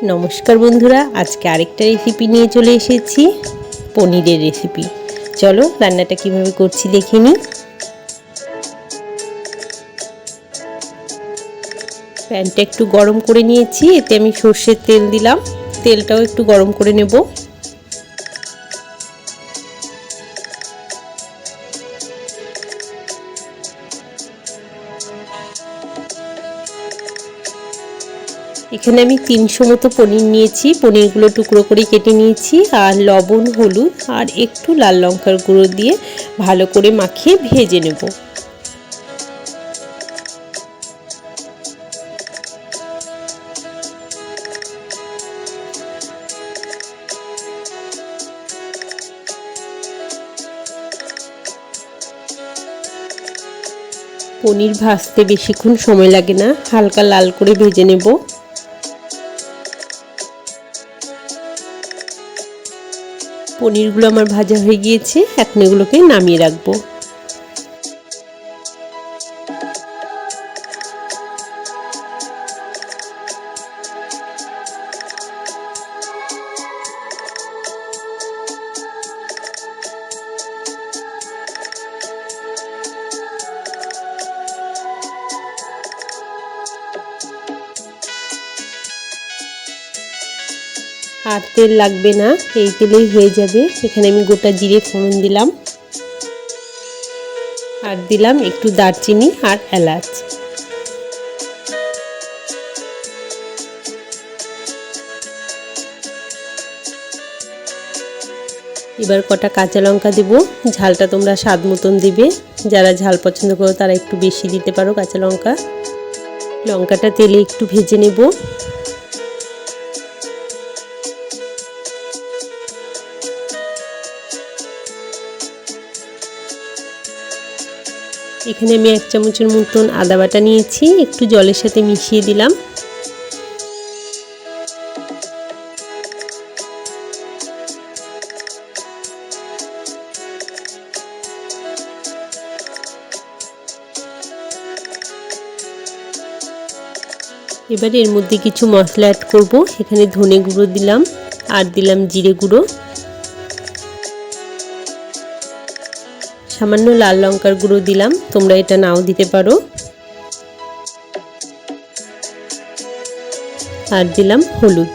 নমস্কার বন্ধুরা, আজকে আরেকটা রেসিপি নিয়ে চলে এসেছি, পনিরের রেসিপি চলো রান্নাটা কীভাবে করছি দেখে নিই। প্যানটা একটু গরম করে নিয়েছি, এতে আমি সর্ষের তেল দিলাম, তেলটাও একটু গরম করে নেব। এখানে আমি তিনশো মতো পনির নিয়েছি। পনিরগুলো টুকরো করে কেটে নিয়েছি আর লবণ, হলুদ আর একটু লাল লঙ্কার গুঁড়ো দিয়ে ভালো করে মাখিয়ে ভেজে নেব। পনির ভাজতে বেশিক্ষণ সময় লাগে না, হালকা লাল করে ভেজে নেব। পনিরগুলো আমার ভাজা হয়ে গিয়েছে এখন এগুলোকে নামিয়ে রাখব। আর তেল লাগবে না, এই তেলেই হয়ে যাবে। এখানে আমি গোটা জিরে ফোড়ন দিলাম। আর দিলাম একটু দারচিনি আর এলাচ। এবার কটা কাঁচা লঙ্কা দেব। ঝালটা তোমরা স্বাদ মতন দিবে। যারা ঝাল পছন্দ করো, তারা একটু বেশি দিতে পারো কাঁচা লঙ্কা। লঙ্কাটা তেলে একটু ভেজে নেব। এখানে আমি এক চামচের মতন আদা বাটা নিয়েছি, একটু জলের সাথে মিশিয়ে দিলাম। এবার এর মধ্যে কিছু মশলা অ্যাড করব, এখানে ধনে গুঁড়ো দিলাম, আর দিলাম জিরে গুঁড়ো। সামান্য লাল লঙ্কার গুঁড়ো দিলাম। তোমরা এটা নাও দিতে পারো। আর দিলাম হলুদ।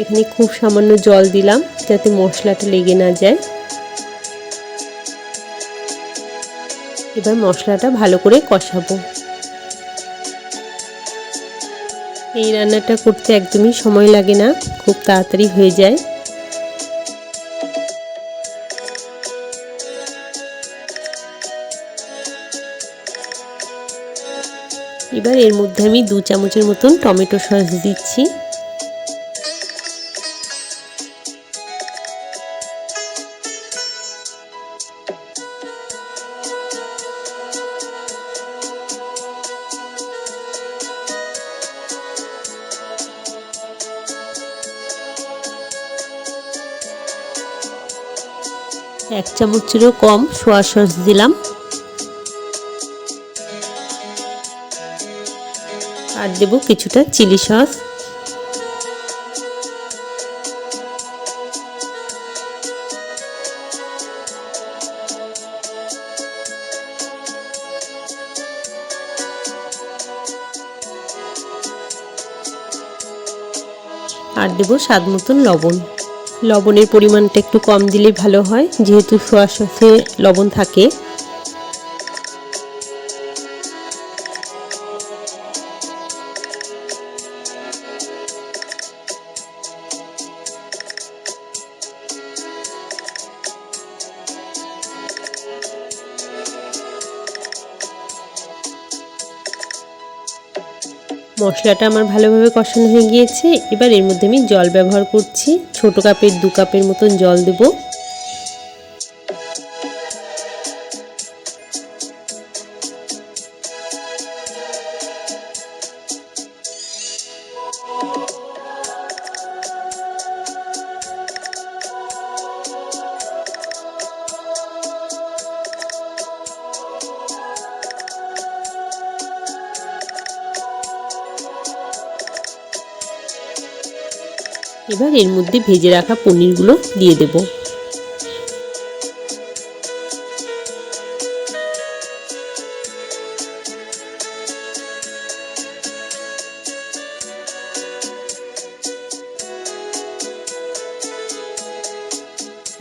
এখানে খুব সামান্য জল দিলাম যাতে মশলাটা লেগে না যায়। এবার মশলাটা ভালো করে কষাবো। এই রান্নাটা করতে একদমই সময় লাগে না, খুব তাড়াতাড়ি হয়ে যায়। এবার এর মধ্যে আমি দু চামচের মতন টমেটো সস দিচ্ছি। এক চামচেরও কম সোয়া সস দিলাম। আর দেব কিছুটা চিলি সস। আর দেবো স্বাদ মতন লবণ। লবণের পরিমাণটা একটু কম দিলে ভালো হয়, যেহেতু সোয়া সসে লবণ থাকে। মশলাটা আমার ভালোভাবে কষানো হয়ে গিয়েছে। এবার এর মধ্যে আমি জল ব্যবহার করছি। ছোট কাপের দু কাপের মতন জল দেব। এবার এর মধ্যে ভেজে রাখা পনিরগুলো দিয়ে দেব।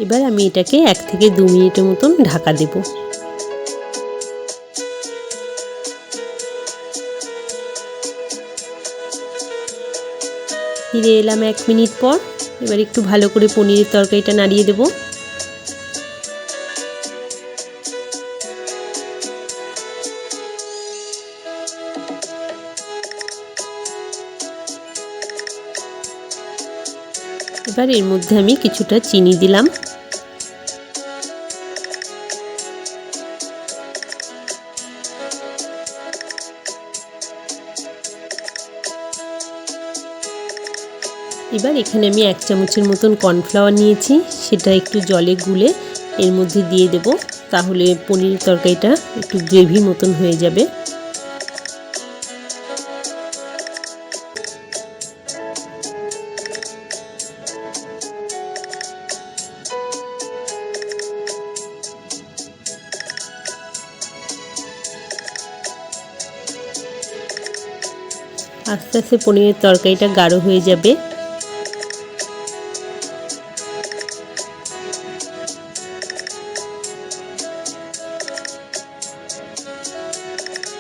এবার আমি এটাকে এক থেকে দু মিনিটের মতন ঢাকা দেবো। ফিরে এলাম এক মিনিট পর। এবার একটু ভালো করে পনিরের তরকারিটা নাড়িয়ে দেব। এবার এর মধ্যে আমি কিছুটা চিনি দিলাম। এবার এখানে আমি এক চামচের মতন কর্নফ্লাওয়ার নিয়েছি, সেটা একটু জলে গুলে এর মধ্যে দিয়ে দেব, তাহলে পনির তরকারিটা একটু গ্রেভি মতন হয়ে যাবে। আস্তে আস্তে পনিরের তরকারিটা গাঢ় হয়ে যাবে।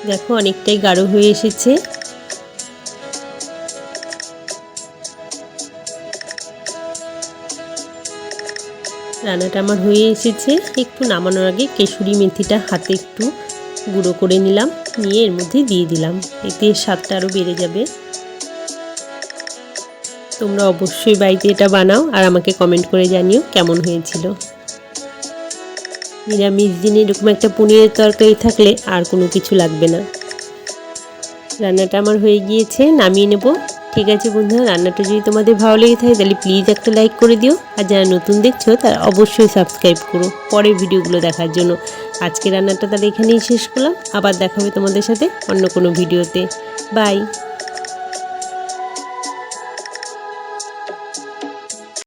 দেখো অনেকটাই গাঢ় হয়ে এসেছে। রান্নাটা আমার হয়ে এসেছে। একটু নামানোর আগে কেশুরি মেথিটা হাতে একটু গুঁড়ো করে নিলাম, নিয়ে এর মধ্যে দিয়ে দিলাম। এতে স্বাদটা আরও বেড়ে যাবে। তোমরা অবশ্যই বাড়িতে এটা বানাও আর আমাকে কমেন্ট করে জানিও কেমন হয়েছিল। নিরামিষ দিনে এরকম একটা পনিরের তরকারি থাকলে আর কোনো কিছু লাগবে না। রান্নাটা আমার হয়ে গিয়েছে, নামিয়ে নেব। ঠিক আছে বন্ধুরা, রান্নাটা যদি তোমাদের ভালো লেগে থাকে তাহলে প্লিজ একটা লাইক করে দিও। আর যারা নতুন দেখছ, তারা অবশ্যই সাবস্ক্রাইব করো পরের ভিডিওগুলো দেখার জন্য। আজকে রান্নাটা তাহলে এখানেই শেষ করলাম। আবার দেখাবে তোমাদের সাথে অন্য কোনো ভিডিওতে। বাই।